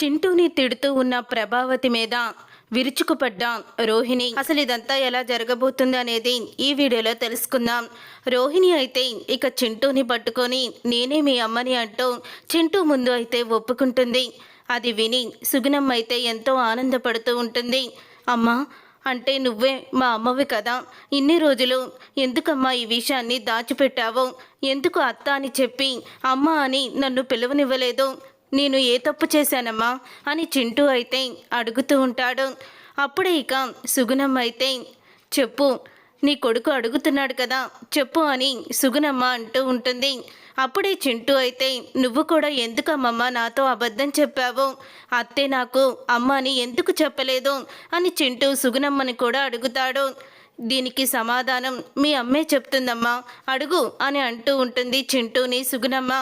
చింటూని తిడుతూ ఉన్న ప్రభావతి మీద విరుచుకుపడ్డ రోహిణి. అసలు ఇదంతా ఎలా జరగబోతుంది అనేది ఈ వీడియోలో తెలుసుకుందాం. రోహిణి అయితే ఇక చింటూని పట్టుకొని నేనే మీ అమ్మని అంటూ చింటూ ముందు అయితే ఒప్పుకుంటుంది. అది విని సుగుణమ్మ అయితే ఎంతో ఆనందపడుతూ ఉంటుంది. అమ్మా అంటే నువ్వే మా అమ్మవి కదా. ఇన్ని రోజులు ఎందుకమ్మా ఈ విషయాన్ని దాచిపెట్టావో? ఎందుకు అత్త అని చెప్పి అమ్మ అని నన్ను పిలవనివ్వలేదు. నేను ఏ తప్పు చేశానమ్మా అని చింటూ అయితే అడుగుతూ ఉంటాడు. అప్పుడే ఇక సుగుణమ్మ అయితే చెప్పు నీ కొడుకు అడుగుతున్నాడు కదా చెప్పు అని సుగుణమ్మ అంటూ ఉంటుంది. అప్పుడే చింటూ అయితే నువ్వు కూడా ఎందుకమ్మమ్మ నాతో అబద్ధం చెప్పావు? అత్తే నాకు అమ్మ అని ఎందుకు చెప్పలేదు? అని చింటూ సుగుణమ్మని కూడా అడుగుతాడు. దీనికి సమాధానం మీ అమ్మే చెప్తుందమ్మా అడుగు అని అంటూ ఉంటుంది చింటూని సుగుణమ్మ.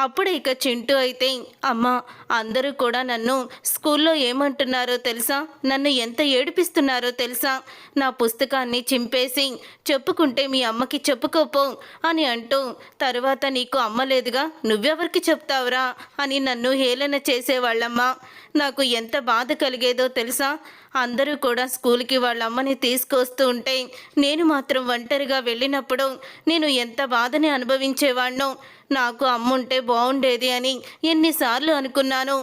అప్పుడు ఇక చింటూ అయితే అమ్మ అందరూ కూడా నన్ను స్కూల్లో ఏమంటున్నారో తెలుసా? నన్ను ఎంత ఏడిపిస్తున్నారో తెలుసా? నా పుస్తకాన్ని చింపేసి చెప్పుకుంటే మీ అమ్మకి చెప్పుకోపో అని అంటూ తరువాత నీకు అమ్మ లేదుగా నువ్వెవరికి చెప్తావురా? అని నన్ను హేళన చేసేవాళ్ళమ్మా. నాకు ఎంత బాధ కలిగేదో తెలుసా? అందరూ కూడా స్కూల్కి వాళ్ళ అమ్మని తీసుకొస్తూ ఉంటే నేను మాత్రం ఒంటరిగా వెళ్ళినప్పుడు నేను ఎంత బాధని అనుభవించేవాణ్ణో నాకు అమ్ముంటే బాగుండేది అని ఎన్నిసార్లు అనుకున్నాను.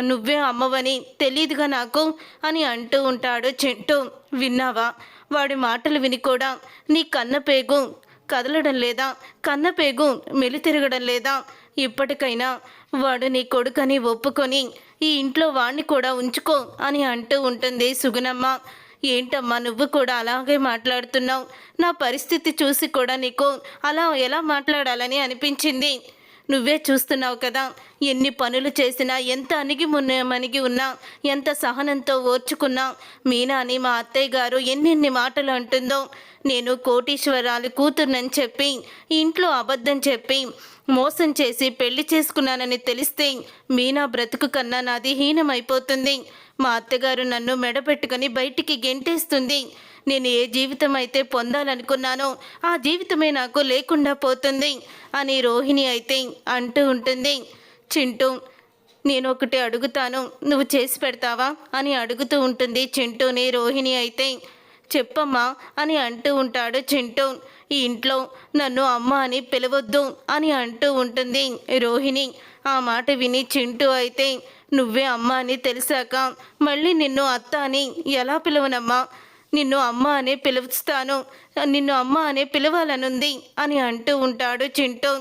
నువ్వే అమ్మవని తెలియదుగా నాకు అని అంటూ ఉంటాడు చెంటు. విన్నావా? వాడి మాటలు విని కూడా నీ కన్నపేగు కదలడం లేదా? కన్నపేగు మెలితిరగడం లేదా? ఇప్పటికైనా వాడు నీ కొడుకని ఒప్పుకొని ఈ ఇంట్లో వాణ్ణి కూడా ఉంచుకో అని అంటూ ఉంటుంది సుగుణమ్మ. ఏంటమ్మా నువ్వు కూడా అలాగే మాట్లాడుతున్నావు? నా పరిస్థితి చూసి కూడా నీకు అలా ఎలా మాట్లాడాలని అనిపించింది? నువ్వే చూస్తున్నావు కదా ఎన్ని పనులు చేసినా ఎంత అణిగి మున్న మణిగి ఉన్నా ఎంత సహనంతో ఓర్చుకున్నా మీనాని మా అత్తయ్య గారు ఎన్నెన్ని మాటలు అంటుందో నేను కోటీశ్వరాలు కూతుర్నని చెప్పి ఇంట్లో అబద్ధం చెప్పి మోసం చేసి పెళ్ళి చేసుకున్నానని తెలిస్తే మీనా బ్రతుకు కన్నా నాది హీనమైపోతుంది. మా అత్తగారు నన్ను మెడపెట్టుకొని బయటికి గెంటేస్తుంది. నేను ఏ జీవితం అయితే పొందాలనుకున్నానో ఆ జీవితమే నాకు లేకుండా పోతుంది అని రోహిణి అయితే అంటూ ఉంటుంది. చింటూ నేను ఒకటి అడుగుతాను నువ్వు చేసి పెడతావా అని అడుగుతూ ఉంటుంది చింటూని రోహిణి అయితే. చెప్పమ్మా అని అంటూ ఉంటాడు చింటూ. ఈ ఇంట్లో నన్ను అమ్మ అని పిలవద్దు అని అంటూ ఉంటుంది రోహిణి. ఆ మాట విని చింటూ అయితే నువ్వే అమ్మ అని తెలిసాక మళ్ళీ నిన్ను అత్త అని ఎలా పిలవనమ్మా? నిన్ను అమ్మ అనే పిలుస్తాను. నిన్ను అమ్మ అనే పిలవాలనుంది అని అంటూ ఉంటాడు చింటూ.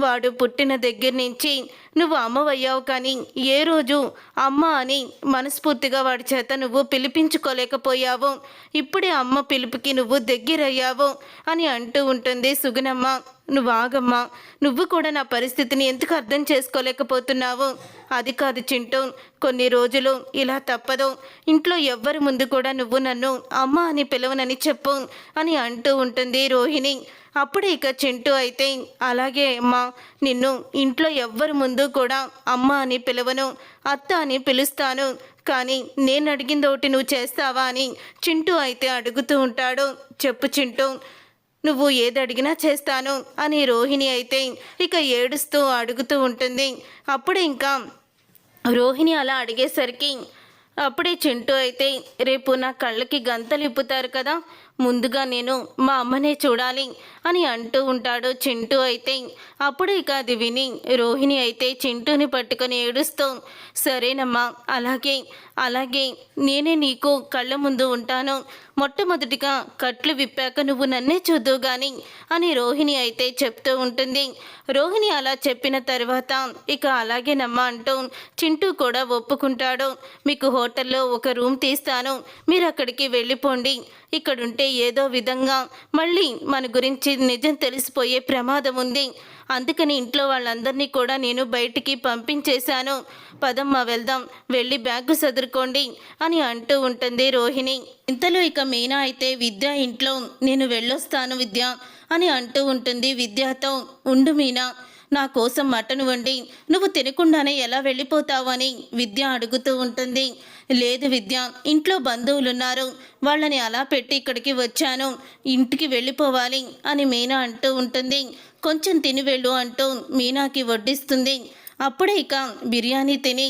వాడు పుట్టిన దగ్గర నుంచి నువ్వు అమ్మవయ్యావు కానీ ఏ రోజు అమ్మ అని మనస్ఫూర్తిగా వాడి చేత నువ్వు పిలిపించుకోలేకపోయావు. ఇప్పుడే అమ్మ పిలుపుకి నువ్వు దగ్గరయ్యావు అని అంటూ ఉంటుంది సుగుణమ్మ. నువ్వు ఆగమ్మా. నువ్వు కూడా నా పరిస్థితిని ఎందుకు అర్థం చేసుకోలేకపోతున్నావు? అది కాదు చింటూ. కొన్ని రోజులు ఇలా తప్పదు. ఇంట్లో ఎవ్వరి ముందు కూడా నువ్వు నన్ను అమ్మ అని పిలవనని చెప్పు అని అంటూ ఉంటుంది రోహిణి. అప్పుడు ఇక చింటూ అయితే అలాగే అమ్మా. నిన్ను ఇంట్లో ఎవ్వరి ముందు కూడా అమ్మ అని పిలవను అత్త అని పిలుస్తాను. కానీ నేను అడిగింది ఒకటి నువ్వు చేస్తావా? అని చింటూ అయితే అడుగుతూ ఉంటాడు. చెప్పు చింటూ. నువ్వు ఏది అడిగినా చేస్తాను అని రోహిణి అయితే ఇక ఏడుస్తూ అడుగుతూ ఉంటుంది. అప్పుడు ఇంకా రోహిణి అలా అడిగేసరికి అప్పుడే చింటూ అయితే రేపు నా కళ్ళకి గంతలు ఇప్పుతారు కదా ముందుగా నేను మా అమ్మనే చూడాలి అని అంటూ ఉంటాడు చింటూ అయితే. అప్పుడు ఇక అది విని రోహిణి అయితే చింటూని పట్టుకొని ఏడుస్తూ సరేనమ్మా అలాగే అలాగే నేనే నీకు కళ్ళ ముందు ఉంటాను. మొట్టమొదటిగా కట్లు విప్పాక నువ్వు నన్నే చూద్దువు గాని అని రోహిణి అయితే చెప్తూ ఉంటుంది. రోహిణి అలా చెప్పిన తర్వాత ఇక అలాగేనమ్మా అంటూ చింటూ కూడా ఒప్పుకుంటాడు. మీకు హోటల్లో ఒక రూమ్ తీస్తాను. మీరు అక్కడికి వెళ్ళిపోండి. ఇక్కడుంటే ఏదో విధంగా మళ్ళీ మన గురించి నిజం తెలిసిపోయే ప్రమాదం ఉంది. అందుకని ఇంట్లో వాళ్ళందరినీ కూడా నేను బయటికి పంపించేశాను. పదమ్మా వెళ్దాం. వెళ్ళి బ్యాగ్ సదురుకోండి అని అంటూ ఉంటుంది రోహిణి. ఇంతలో ఇక మీనా అయితే విద్య ఇంట్లో. నేను వెళ్ళొస్తాను విద్య. అని అంటూ ఉంటుంది. విద్యతో ఉండు మీనా నా కోసం మటన్ వండి నువ్వు తినకుండానే ఎలా వెళ్ళిపోతావని విద్య అడుగుతూ ఉంటుంది. లేదు విద్య ఇంట్లో బంధువులున్నారు వాళ్ళని అలా పెట్టి ఇక్కడికి వచ్చాను ఇంటికి వెళ్ళిపోవాలి అని మీనా అంటూ ఉంటుంది. కొంచెం తిని వెళ్ళు అంటూ మీనాకి వడ్డిస్తుంది. అప్పుడే ఇక బిర్యానీ తిని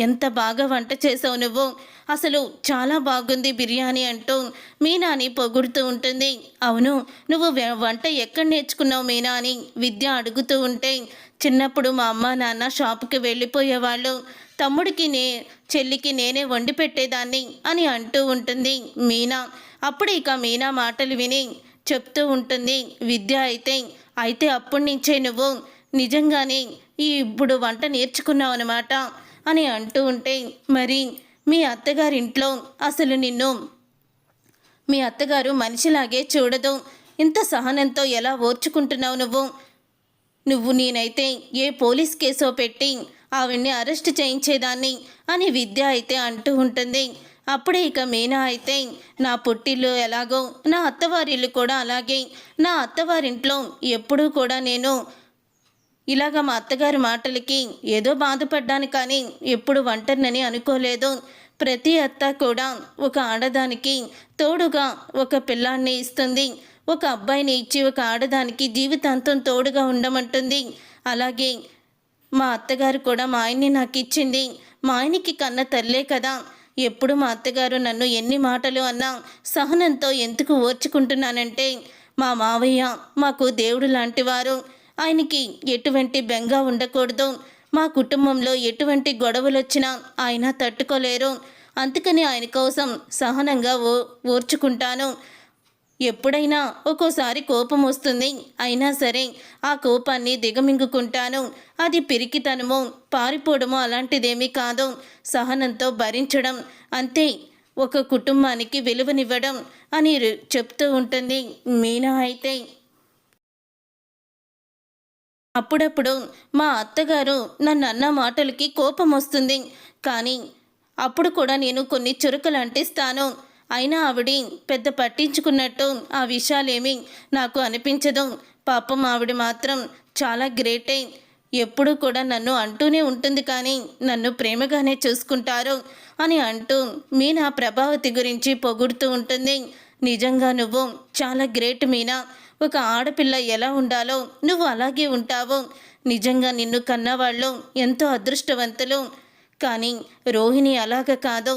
ఎంత బాగా వంట చేసావు నువ్వు? అసలు చాలా బాగుంది బిర్యానీ అంటూ మీనాని పొగుడుతూ ఉంటుంది. అవును నువ్వు వంట ఎక్కడ నేర్చుకున్నావు మీనా అని విద్య అడుగుతూ ఉంటే చిన్నప్పుడు మా అమ్మ నాన్న షాపుకి వెళ్ళిపోయేవాళ్ళు. తమ్ముడికి నే చెల్లికి నేనే వండి పెట్టేదాన్ని అని అంటూ ఉంటుంది మీనా. అప్పుడు ఇక మీనా మాటలు విని చెప్తూ ఉంటుంది విద్య అయితే అయితే అప్పటి నుంచే నువ్వు నిజంగానే ఇప్పుడు వంట నేర్చుకున్నావు అనమాట అని అంటూ ఉంటే మరి మీ అత్తగారింట్లో అసలు నిన్ను మీ అత్తగారు మనిషిలాగే చూడదు. ఇంత సహనంతో ఎలా ఓర్చుకుంటున్నావు నువ్వు? నువ్వు నేనైతే ఏ పోలీస్ కేసో పెట్టి ఆవిడ్ని అరెస్ట్ చేయించేదాన్ని అని విద్య అయితే అంటూ ఉంటుంది. అప్పుడే ఇక మీనా అయితే నా పుట్టిల్లు ఎలాగో నా అత్తవారిల్లు కూడా అలాగే నా అత్తవారింట్లో ఎప్పుడూ కూడా నేను ఇలాగ మా అత్తగారి మాటలకి ఏదో బాధపడ్డాను కానీ ఎప్పుడు ఒంటరినని అనుకోలేదు. ప్రతి అత్త కూడా ఒక ఆడదానికి తోడుగా ఒక పిల్లాన్ని ఇస్తుంది. ఒక అబ్బాయిని ఇచ్చి ఒక ఆడదానికి జీవితాంతం తోడుగా ఉండమంటుంది. అలాగే మా అత్తగారు కూడా మా ఆయన్ని నాకు ఇచ్చింది. మా ఆయనకి కన్న తల్లే కదా. ఎప్పుడు మా అత్తగారు నన్ను ఎన్ని మాటలు అన్నా సహనంతో ఎందుకు ఓర్చుకుంటున్నానంటే మా మావయ్య మాకు దేవుడు లాంటివారు ఆయనకి ఎటువంటి బెంగ ఉండకూడదు. మా కుటుంబంలో ఎటువంటి గొడవలు వచ్చినా ఆయన తట్టుకోలేరు. అందుకని ఆయన కోసం సహనంగా ఓ ఓర్చుకుంటాను ఎప్పుడైనా ఒక్కోసారి కోపం వస్తుంది. అయినా సరే ఆ కోపాన్ని దిగమింగుకుంటాను. అది పిరికితనమో పారిపోవడమో అలాంటిదేమీ కాదు. సహనంతో భరించడం అంతే. ఒక కుటుంబానికి విలువనివ్వడం అని చెప్తూ ఉంటుంది మీనా అయితే. అప్పుడప్పుడు మా అత్తగారు నన్ను అన్న మాటలకి కోపం వస్తుంది కానీ అప్పుడు కూడా నేను కొన్ని చురుకలు అంటిస్తాను. అయినా ఆవిడ పెద్ద పట్టించుకున్నట్టు ఆ విషయాలేమీ నాకు అనిపించదు. పాపం ఆవిడ మాత్రం చాలా గ్రేటే. ఎప్పుడూ కూడా నన్ను అంటూనే ఉంటుంది కానీ నన్ను ప్రేమగానే చూసుకుంటారు అని అంటూ మీనా ప్రభావతి గురించి పొగుడుతూ ఉంటుంది. నిజంగా నువ్వు చాలా గ్రేట్ మీనా. ఒక ఆడపిల్ల ఎలా ఉండాలో నువ్వు అలాగే ఉంటావు. నిజంగా నిన్ను కన్నవాళ్ళు ఎంతో అదృష్టవంతులు. కానీ రోహిణి అలాగ కాదు.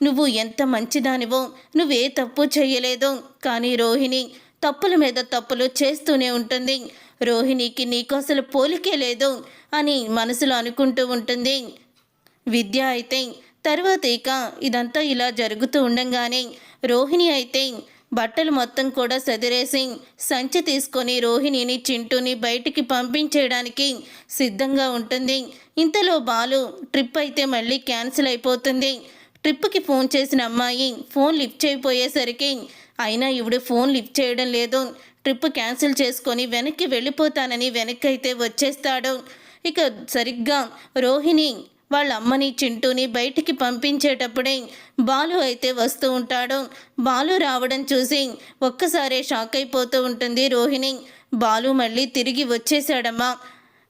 నువ్వు ఎంత మంచిదానివో నువ్వే తప్పు చేయలేదు. కానీ రోహిణి తప్పుల మీద తప్పులు చేస్తూనే ఉంటుంది. రోహిణికి నీకు అసలు పోలికే లేదు అని మనసులో అనుకుంటూ ఉంటుంది. విద్య అయితే తర్వాత ఇక ఇదంతా ఇలా జరుగుతూ ఉండంగానే రోహిణి అయితే బట్టలు మొత్తం కూడా సదిరేసి సంచి తీసుకొని రోహిణిని చింటూని బయటికి పంపించేయడానికి సిద్ధంగా ఉంటుంది. ఇంతలో బాలు ట్రిప్ అయితే మళ్ళీ క్యాన్సిల్ అయిపోతుంది. ట్రిప్కి ఫోన్ చేసిన అమ్మాయి ఫోన్ లిఫ్ట్ చేయపోయేసరికి అయినా ఇవిడు ఫోన్ లిఫ్ట్ చేయడం లేదు. ట్రిప్ క్యాన్సిల్ చేసుకొని వెనక్కి వెళ్ళిపోతానని వెనక్కి అయితే వచ్చేస్తాడు. ఇక సరిగ్గా రోహిణి వాళ్ళ అమ్మని చింటూని బయటికి పంపించేటప్పుడే బాలు అయితే వస్తూ ఉంటాడు. బాలు రావడం చూసి ఒక్కసారే షాక్ అయిపోతూ ఉంటుంది రోహిణి. బాలు మళ్ళీ తిరిగి వచ్చేసాడమ్మా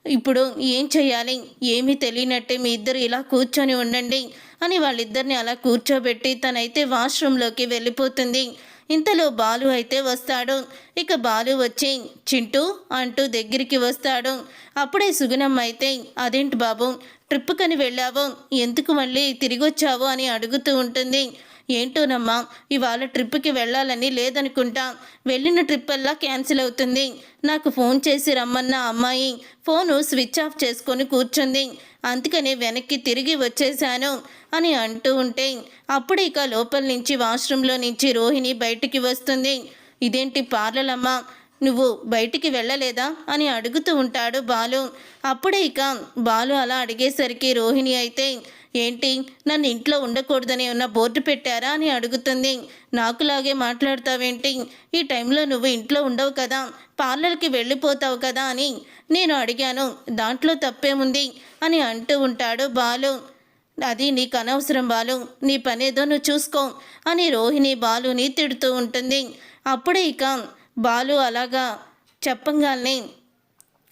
ఇప్పుడు ఏం చేయాలి ఏమీ తెలియనట్టే మీ ఇద్దరు ఇలా కూర్చొని ఉండండి అని వాళ్ళిద్దరిని అలా కూర్చోబెట్టి తనైతే వాష్రూమ్లోకి వెళ్ళిపోతుంది. ఇంతలో బాలు అయితే వస్తాడు. ఇక బాలు వచ్చి చింటూ అంటూ దగ్గరికి వస్తాడు. అప్పుడే సుగుణం అయితే అదేంటి బాబు ట్రిప్పుకని వెళ్ళావు? ఎందుకు మళ్ళీ తిరిగొచ్చావు? అని అడుగుతూ ఉంటుంది. ఏంటోనమ్మా? ఇవాళ ట్రిప్కి వెళ్ళాలని లేదనుకుంటా. వెళ్ళిన ట్రిప్ అల్లా క్యాన్సిల్ అవుతుంది. నాకు ఫోన్ చేసి రమ్మన్న అమ్మాయి. ఫోను స్విచ్ ఆఫ్ చేసుకొని కూర్చుంది. అందుకని వెనక్కి తిరిగి వచ్చేశాను అని అంటూ ఉంటే అప్పుడు ఇక లోపల నుంచి వాష్రూమ్లో నుంచి రోహిణి బయటికి వస్తుంది. ఇదేంటి పార్లలమ్మ? నువ్వు బయటికి వెళ్ళలేదా? అని అడుగుతూ ఉంటాడు బాలు. అప్పుడే ఇక బాలు అలా అడిగేసరికి రోహిణి అయితే ఏంటి? నన్ను ఇంట్లో ఉండకూడదని ఉన్న బోర్డు పెట్టారా అని అడుగుతుంది. నాకులాగే మాట్లాడతావేంటి? ఈ టైంలో నువ్వు ఇంట్లో ఉండవు కదా. పార్లర్కి వెళ్ళిపోతావు కదా అని నేను అడిగాను. దాంట్లో తప్పేముంది? అని అంటూ ఉంటాడు బాలు. అది నీకు అనవసరం బాలు. నీ పనేదో నువ్వు చూసుకో అని రోహిణి బాలుని తిడుతూ ఉంటుంది. అప్పుడే ఇక బాలు అలాగా చెప్పంగానే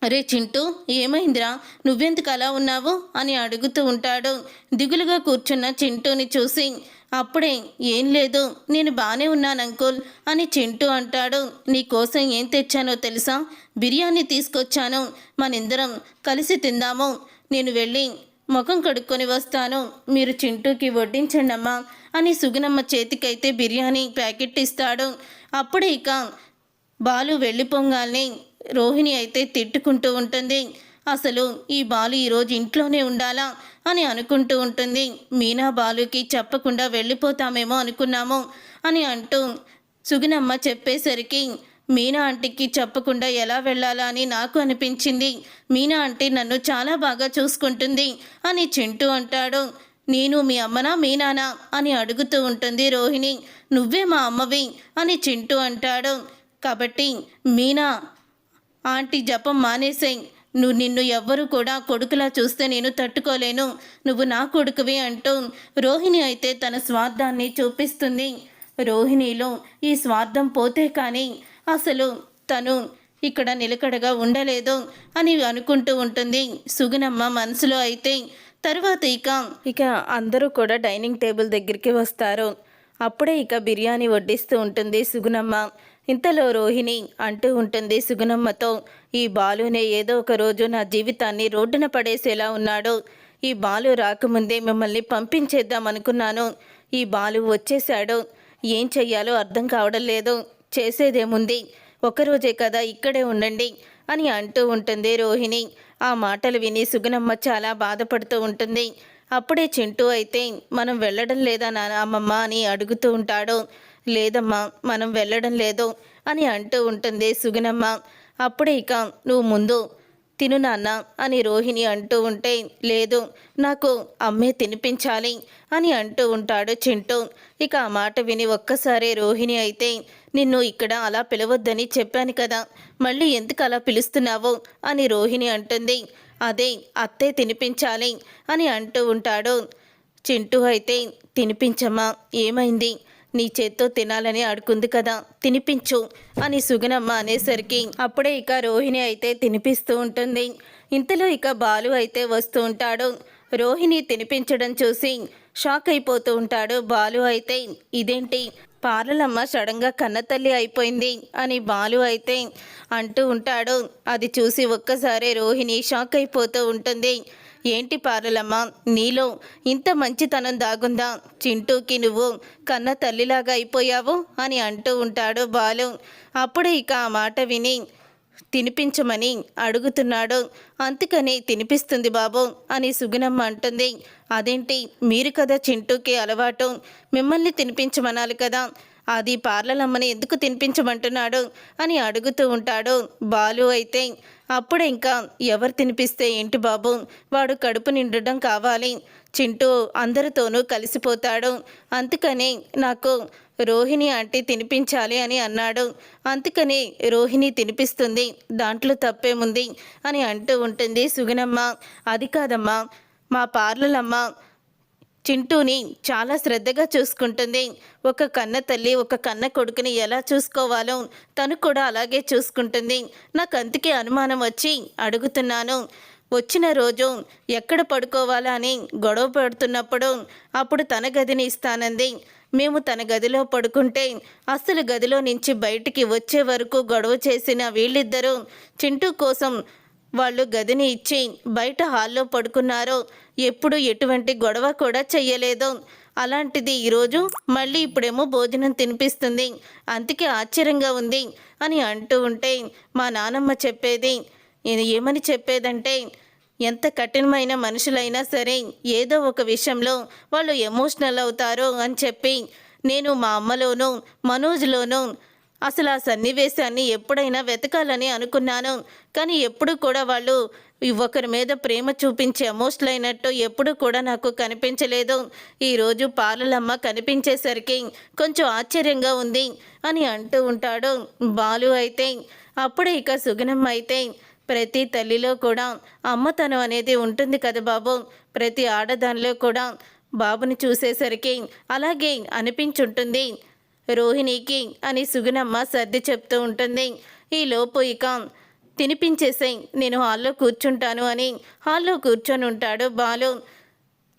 అరే చింటూ ఏమైందిరా? నువ్వెందుకు అలా ఉన్నావు? అని అడుగుతూ ఉంటాడు. దిగులుగా కూర్చున్న చింటూని చూసి అప్పుడే ఏం లేదు నేను బాగానే ఉన్నాను అంకుల్ అని చింటూ అంటాడు. నీకోసం ఏం తెచ్చానో తెలుసా? బిర్యానీ తీసుకొచ్చాను. మనిద్దరం కలిసి తిందాము. నేను వెళ్ళి ముఖం కడుక్కొని వస్తాను. మీరు చింటూకి వడ్డించండి అమ్మా అని సుగుణమ్మ చేతికైతే బిర్యానీ ప్యాకెట్ ఇస్తాడు. అప్పుడే ఇక బాలు వెళ్ళిపోగానే రోహిణి అయితే తిట్టుకుంటూ ఉంటుంది. అసలు ఈ బాలు ఈరోజు ఇంట్లోనే ఉండాలా అని అనుకుంటూ ఉంటుంది. మీనా బాలుకి చెప్పకుండా వెళ్ళిపోతామేమో అనుకున్నాము అని అంటూ సుగుణమ్మ చెప్పేసరికి మీనా ఆంటీకి చెప్పకుండా ఎలా వెళ్ళాలా అని నాకు అనిపించింది. మీనా ఆంటీ నన్ను చాలా బాగా చూసుకుంటుంది అని చింటూ అంటాడు. నేను మీ అమ్మనా మీనానా అని అడుగుతూ ఉంటుంది రోహిణి. నువ్వే మా అమ్మవి అని చింటూ అంటాడు. కాబట్టి మీనా ఆంటీ జపం మానేసేయ్. నువ్వు నిన్ను ఎవ్వరు కూడా కొడుకులా చూస్తే నేను తట్టుకోలేను. నువ్వు నా కొడుకువి అంటూ రోహిణి అయితే తన స్వార్థాన్ని చూపిస్తుంది. రోహిణిలో ఈ స్వార్థం పోతే కానీ అసలు తను ఇక్కడ నిలకడగా ఉండలేదు అని అనుకుంటూ ఉంటుంది. సుగుణమ్మ మనసులో అయితే తర్వాత ఇక ఇక అందరూ కూడా డైనింగ్ టేబుల్ దగ్గరికి వస్తారు. అప్పుడే ఇక బిర్యానీ వడ్డిస్తూ ఉంటుంది సుగుణమ్మ. ఇంతలో రోహిణి అంటూ ఉంటుంది సుగుణమ్మతో ఈ బాలునే ఏదో ఒక రోజు నా జీవితాన్ని రోడ్డున పడేసేలా ఉన్నాడు. ఈ బాలు రాకముందే మిమ్మల్ని పంపించేద్దాం అనుకున్నాను. ఈ బాలు వచ్చేశాడు. ఏం చెయ్యాలో అర్థం కావడం లేదు. చేసేదేముంది? ఒకరోజే కదా ఇక్కడే ఉండండి అని అంటూ ఉంటుంది రోహిణి. ఆ మాటలు విని సుగుణమ్మ చాలా బాధపడుతూ ఉంటుంది. అప్పుడే చింటూ అయితే మనం వెళ్ళడం లేదా నాన్న అమ్మమ్మ అని అడుగుతూ ఉంటాడు. లేదమ్మా మనం వెళ్ళడం లేదు అని అంటూ ఉంటుంది సుగుణమ్మ. అప్పుడే ఇక నువ్వు ముందు తిను నాన్న అని రోహిణి అంటూ ఉంటే లేదు నాకు అమ్మే తినిపించాలి అని అంటూ ఉంటాడు చింటూ. ఇక ఆ మాట విని ఒక్కసారే రోహిణి అయితే నిన్ను ఇక్కడ అలా పిలవద్దని చెప్పాను కదా మళ్ళీ ఎందుకు అలా పిలుస్తున్నావు అని రోహిణి అంటుంది. అదే అత్తే తినిపించాలి అని అంటూ ఉంటాడు. చింటూ అయితే తినిపించమ్మా ఏమైంది? నీ చేత్తో తినాలని అడుకుంది కదా తినిపించు అని సుగనమ్మ అనేసరికి అప్పుడే ఇక రోహిణి అయితే తినిపిస్తూ ఉంటుంది. ఇంతలో ఇక బాలు అయితే వస్తూ ఉంటాడు. రోహిణి తినిపించడం చూసి షాక్ అయిపోతూ ఉంటాడు. బాలు అయితే ఇదేంటి? పార్లమ్మ సడన్గా కన్నతల్లి అయిపోయింది అని బాలు అయితే అంటూ ఉంటాడు. అది చూసి ఒక్కసారే రోహిణి షాక్ అయిపోతూ ఉంటుంది. ఏంటి పార్లమ్మ? నీలో ఇంత మంచితనం దాగుందా? చింటూకి నువ్వు కన్న తల్లిలాగా అయిపోయావు అని అంటూ ఉంటాడు బాలు. అప్పుడు ఇక ఆ మాట విని తినిపించమని అడుగుతున్నాడు. అందుకని తినిపిస్తుంది బాబు అని సుగుణమ్మ అంటుంది. అదేంటి? మీరు కదా చింటూకి అలవాటు. మిమ్మల్ని తినిపించమనాలి కదా. అది పార్లలమ్మని ఎందుకు తినిపించమంటున్నాడు అని అడుగుతూ ఉంటాడు బాలు అయితే. అప్పుడు ఇంకా ఎవరు తినిపిస్తే ఏంటి బాబు? వాడు కడుపు నిండడం కావాలి. చింటూ అందరితోనూ కలిసిపోతాడు. అందుకని నాకు రోహిణి ఆంటీ తినిపించాలి అని అన్నాడు. అందుకని రోహిణి తినిపిస్తుంది. దాంట్లో తప్పేముంది? అని అంటూ ఉంటుంది సుగుణమ్మ. అది కాదమ్మా. మా పార్లలమ్మ చింటూని చాలా శ్రద్ధగా చూసుకుంటుంది. ఒక కన్న తల్లి ఒక కన్న కొడుకుని ఎలా చూసుకోవాలో తను కూడా అలాగే చూసుకుంటుంది. నాకు అందుకే అనుమానం వచ్చి అడుగుతున్నాను. వచ్చిన రోజు ఎక్కడ పడుకోవాలా అని గొడవ పడుతున్నప్పుడు అప్పుడు తన గదిని ఇస్తానంది. మేము తన గదిలో పడుకుంటే అసలు గదిలో నుంచి బయటికి వచ్చే వరకు గొడవ చేసిన వీళ్ళిద్దరూ చింటూ కోసం వాళ్ళు గదిని ఇచ్చి బయట హాల్లో పడుకున్నారు ఎప్పుడు ఎటువంటి గొడవ కూడా చెయ్యలేదు. అలాంటిది ఈరోజు మళ్ళీ ఇప్పుడేమో భోజనం తినిపిస్తుంది. అందుకే ఆశ్చర్యంగా ఉంది అని అంటూ ఉంటే మా నానమ్మ చెప్పేది నేను ఏమని చెప్పేదంటే ఎంత కఠినమైన మనుషులైనా సరే ఏదో ఒక విషయంలో వాళ్ళు ఎమోషనల్ అవుతారు అని చెప్పి నేను మా అమ్మలోనూ మనోజ్లోనూ అసలు ఆ సన్నివేశాన్ని ఎప్పుడైనా వెతకాలని అనుకున్నాను. కానీ ఎప్పుడు కూడా వాళ్ళు ఒకరి మీద ప్రేమ చూపించి ఎమోషనల్ అయినట్టు ఎప్పుడు కూడా నాకు కనిపించలేదు. ఈరోజు పాలలమ్మ కనిపించేసరికి కొంచెం ఆశ్చర్యంగా ఉంది అని అంటూ ఉంటాడు బాలు అయితే. అప్పుడే ఇక సుగనమ్మ అయితే ప్రతి తల్లిలో కూడా అమ్మతనం అనేది ఉంటుంది కదా బాబు. ప్రతి ఆడదానిలో కూడా బాబుని చూసేసరికి అలాగే అనిపించుంటుంది. రోహిణికి అని సుగుణమ్మ సర్ది చెప్తూ ఉంటుంది. ఈ ఇక తినిపించేసేయ్ నేను హాల్లో కూర్చుంటాను అని హాల్లో కూర్చొని ఉంటాడు బాలు.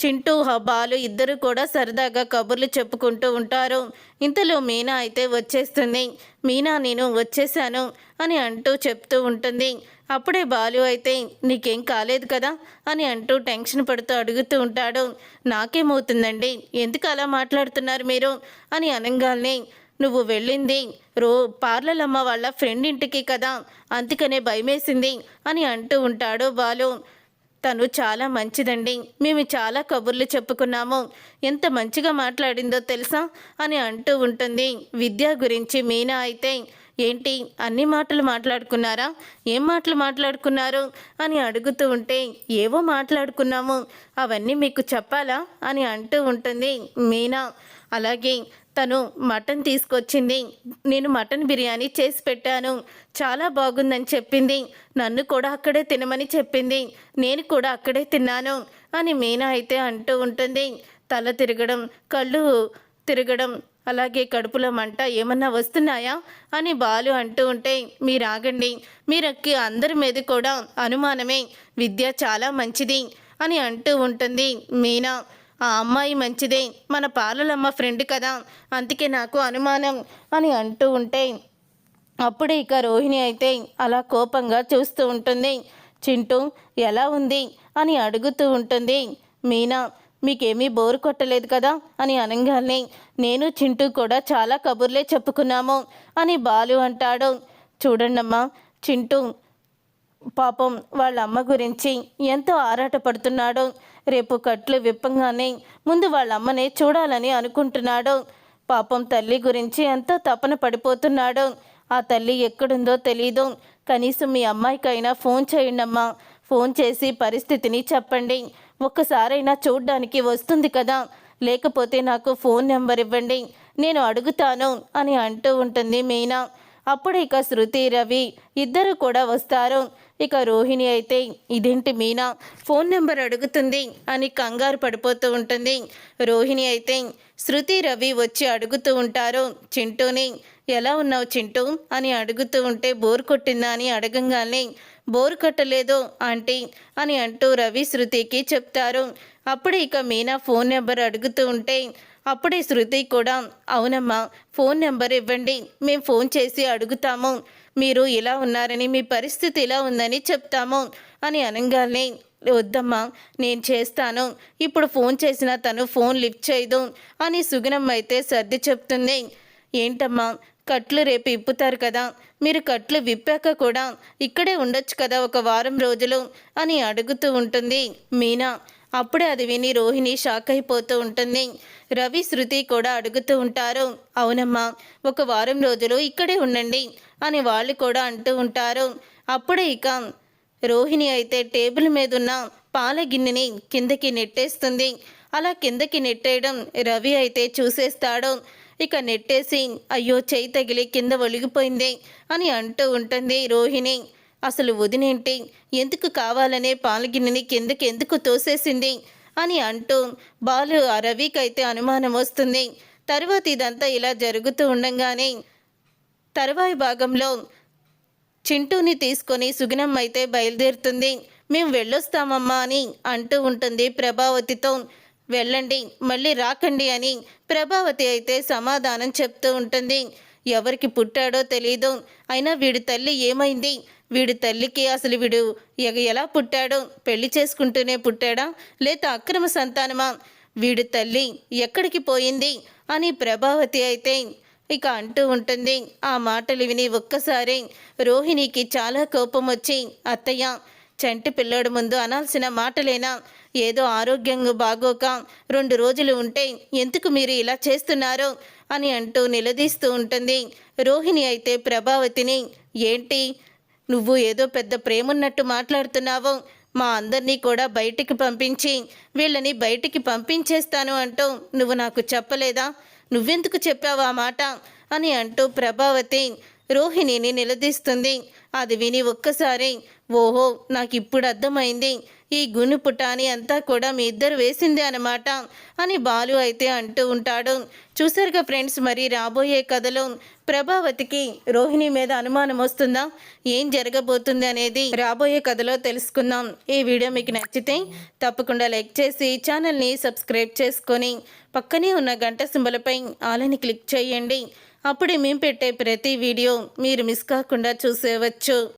చింటూ హ- బాలు ఇద్దరు కూడా సరదాగా కబుర్లు చెప్పుకుంటూ ఉంటారు. ఇంతలో మీనా అయితే వచ్చేస్తుంది. మీనా నేను వచ్చేసాను అని అంటూ చెప్తూ ఉంటుంది. అప్పుడే బాలు అయితే నీకేం కాలేదు కదా అని అంటూ టెన్షన్ పడుతూ అడుగుతూ ఉంటాడు. నాకేమవుతుందండి? ఎందుకు అలా మాట్లాడుతున్నారు మీరు? అని అనగానే నువ్వు వెళ్ళింది. రో పార్లలమ్మ వాళ్ళ ఫ్రెండ్ ఇంటికి కదా. అందుకనే భయమేసింది అని అంటూ ఉంటాడు బాలు. తను చాలా మంచిదండి. మేము చాలా కబుర్లు చెప్పుకున్నాము. ఎంత మంచిగా మాట్లాడిందో తెలుసా? అని అంటూ ఉంటుంది. విద్య గురించి మీనా అయితే ఏంటి అన్ని మాటలు మాట్లాడుకున్నారా? ఏం మాటలు మాట్లాడుకున్నారు? అని అడుగుతూ ఉంటే ఏవో మాట్లాడుకున్నాము. అవన్నీ మీకు చెప్పాలా? అని అంటూ ఉంటుంది మీనా. అలాగే తను మటన్ తీసుకొచ్చింది. నేను మటన్ బిర్యానీ చేసి పెట్టాను. చాలా బాగుందని చెప్పింది. నన్ను కూడా అక్కడే తినమని చెప్పింది. నేను కూడా అక్కడే తిన్నాను అని మీనా అయితే అంటూ ఉంటుంది. తల తిరగడం కళ్ళు తిరగడం అలాగే కడుపులో మంట ఏమన్నా వస్తున్నాయా అని బాలు అంటూ ఉంటే మీరు ఆగండి మీరక్కి అందరి మీద కూడా అనుమానమే. విద్య చాలా మంచిది అని అంటూ ఉంటుంది మీనా. ఆ అమ్మాయి మంచిదే మన పాలలమ్మ ఫ్రెండ్ కదా అందుకే నాకు అనుమానం అని అంటూ ఉంటే అప్పుడే ఇక రోహిణి అయితే అలా కోపంగా చూస్తూ ఉంటుంది. చింటూ ఎలా ఉంది? అని అడుగుతూ ఉంటుంది. మీనా మీకేమీ బోరు కొట్టలేదు కదా? అని అనగానే నేను చింటూ కూడా చాలా కబుర్లే చెప్పుకున్నాము అని బాలు అంటాడు. చూడండమ్మా చింటూ పాపం వాళ్ళ అమ్మ గురించి ఎంతో ఆరాటపడుతున్నాడు. రేపు కట్లు విప్పంగానే ముందు వాళ్ళ అమ్మనే చూడాలని అనుకుంటున్నాడు. పాపం తల్లి గురించి ఎంతో తపన పడిపోతున్నాడు. ఆ తల్లి ఎక్కడుందో తెలీదు. కనీసం మీ అమ్మాయికైనా ఫోన్ చేయండమ్మా. ఫోన్ చేసి పరిస్థితిని చెప్పండి. ఒక్కసారైనా చూడ్డానికి వస్తుంది కదా. లేకపోతే నాకు ఫోన్ నెంబర్ ఇవ్వండి. నేను అడుగుతాను అని అంటూ ఉంటుంది మీనా. అప్పుడు ఇక శృతి రవి ఇద్దరు కూడా వస్తారు. ఇక రోహిణి అయితే ఇదేంటి మీనా? ఫోన్ నెంబర్ అడుగుతుంది అని కంగారు పడిపోతూ ఉంటుంది. రోహిణి అయితే శృతి రవి వచ్చి అడుగుతూ ఉంటారు. చింటూని ఎలా ఉన్నావు చింటూ? అని అడుగుతూ ఉంటే బోర్ కొట్టిందా? అని అడగంగానే బోరు కట్టలేదు ఆంటీ అని అంటూ రవి శృతికి చెప్తారు. అప్పుడు ఇక మీనా ఫోన్ నెంబర్ అడుగుతూ ఉంటే అప్పుడే శృతి కూడా అవునమ్మా ఫోన్ నెంబర్ ఇవ్వండి మేము ఫోన్ చేసి అడుగుతాము. మీరు ఇలా ఉన్నారని మీ పరిస్థితి ఇలా ఉందని చెప్తాము అని అనగానే వద్దమ్మా నేను చేస్తాను. ఇప్పుడు ఫోన్ చేసినా తను ఫోన్ లిఫ్ట్ చేయదు అని సుగుణం అయితే సర్ది చెప్తుంది. ఏంటమ్మా కట్లు రేపు ఇప్పుతారు కదా మీరు కట్లు విప్పాక కూడా ఇక్కడే ఉండొచ్చు కదా ఒక వారం రోజులు అని అడుగుతూ ఉంటుంది మీనా. అప్పుడే అది విని రోహిణి షాక్ అయిపోతూ ఉంటుంది. రవి శృతి కూడా అడుగుతూ ఉంటారు అవునమ్మా ఒక వారం రోజులు ఇక్కడే ఉండండి అని వాళ్ళు కూడా అంటూ ఉంటారు. అప్పుడే ఇక రోహిణి అయితే టేబుల్ మీద ఉన్న పాల గిన్నెని కిందకి నెట్టేస్తుంది. అలా కిందకి నెట్టేయడం రవి అయితే చూసేస్తాడు. ఇక నెట్టేసి అయ్యో చేయి తగిలి కింద ఒలిగిపోయింది అని అంటూ ఉంటుంది రోహిణి. అసలు వదినేంటి? ఎందుకు కావాలనే పాలగిన్నెని కిందకి ఎందుకు తోసేసింది? అని అంటూ బాలు ఆ రవికైతే అనుమానం వస్తుంది. తర్వాత ఇదంతా ఇలా జరుగుతూ ఉండంగానే తరువాయి భాగంలో చింటూని తీసుకొని సుగుణం అయితే బయలుదేరుతుంది. మేము వెళ్ళొస్తామమ్మా అని అంటూ ఉంటుంది ప్రభావతితో. వెళ్ళండి మళ్ళీ రాకండి అని ప్రభావతి అయితే సమాధానం చెప్తూ ఉంటుంది. ఎవరికి పుట్టాడో తెలీదు అయినా వీడి తల్లి ఏమైంది? వీడి తల్లికి అసలు వీడు ఎగ- ఎలా పుట్టాడో పెళ్ళి చేసుకుంటూనే పుట్టాడా లేక అక్రమ సంతానమా వీడి తల్లి ఎక్కడికి పోయింది అని ప్రభావతి అయితే ఇక అంటూ ఉంటుంది. ఆ మాటలు విని ఒక్కసారి రోహిణికి చాలా కోపం వచ్చి అత్తయ్య చంటి పిల్లోడు ముందు అనాల్సిన మాటలేనా? ఏదో ఆరోగ్యంగా బాగోక రెండు రోజులు ఉంటే ఎందుకు మీరు ఇలా చేస్తున్నారు? అని అంటూ నిలదీస్తూ ఉంటుంది. రోహిణి అయితే ప్రభావతిని ఏంటి? నువ్వు ఏదో పెద్ద ప్రేమున్నట్టు మాట్లాడుతున్నావు. మా అందరినీ కూడా బయటికి పంపించి వీళ్ళని బయటికి పంపించేస్తాను అంటూ నువ్వు నాకు చెప్పలేదా? నువ్వెందుకు చెప్పావు ఆ మాట? అని అంటూ ప్రభావతి రోహిణిని నిలదీస్తుంది. అది విని ఒక్కసారి ఓహో నాకు ఇప్పుడు అర్థమైంది. ఈ గును పుటాని అంతా కూడా మీ ఇద్దరు వేసిందే అనమాట అని బాలు అయితే అంటూ ఉంటాడు. చూసారుగా ఫ్రెండ్స్ మరి రాబోయే కథలో ప్రభావతికి రోహిణి మీద అనుమానం వస్తుందా? ఏం జరగబోతుంది అనేది రాబోయే కథలో తెలుసుకుందాం. ఈ వీడియో మీకు నచ్చితే తప్పకుండా లైక్ చేసి ఛానల్ని సబ్స్క్రైబ్ చేసుకొని పక్కనే ఉన్న గంట సింబలపై ఆలని క్లిక్ చేయండి. అప్పుడే మేము పెట్టే ప్రతి వీడియో మీరు మిస్ కాకుండా చూసేవచ్చు.